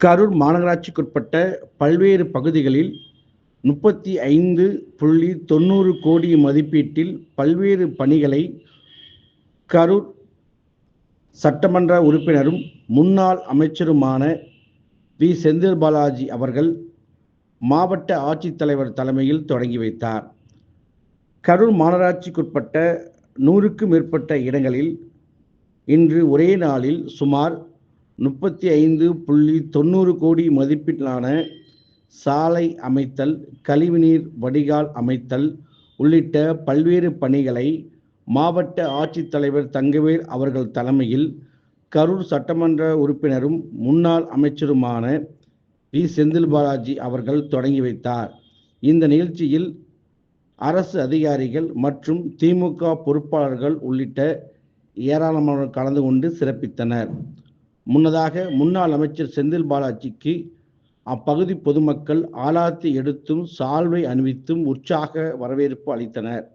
கரூர் மாநகராட்சிக்குட்பட்ட பல்வேறு பகுதிகளில் முப்பத்தி ஐந்து புள்ளி தொண்ணூறு கோடி மதிப்பீட்டில் பல்வேறு பணிகளை கரூர் சட்டமன்ற உறுப்பினரும் முன்னாள் அமைச்சருமான வி. செந்தில் பாலாஜி அவர்கள் மாவட்ட ஆட்சித்தலைவர் தலைமையில் தொடங்கி வைத்தார். கரூர் மாநகராட்சிக்குட்பட்ட நூறுக்கும் மேற்பட்ட இடங்களில் இன்று ஒரே நாளில் சுமார் முப்பத்தி ஐந்து புள்ளி தொண்ணூறு கோடி மதிப்பிலான சாலை அமைத்தல் கழிவுநீர் வடிகால் அமைத்தல் உள்ளிட்ட பல்வேறு பணிகளை மாவட்ட ஆட்சித்தலைவர் தங்கவேல் அவர்கள் தலைமையில் கரூர் சட்டமன்ற உறுப்பினரும் முன்னாள் அமைச்சருமான வி செந்தில் பாலாஜி அவர்கள் தொடங்கி வைத்தார். இந்த நிகழ்ச்சியில் அரசு அதிகாரிகள் மற்றும் திமுக பொறுப்பாளர்கள் உள்ளிட்ட ஏராளமானோர் கலந்து கொண்டு சிறப்பித்தனர். முன்னதாக முன்னாள் அமைச்சர் செந்தில் பாலாஜிக்கு அப்பகுதி பொதுமக்கள் ஆலாத்தி எடுத்தும் சால்வை அணிவித்தும் உற்சாக வரவேற்பு அளித்தனர்.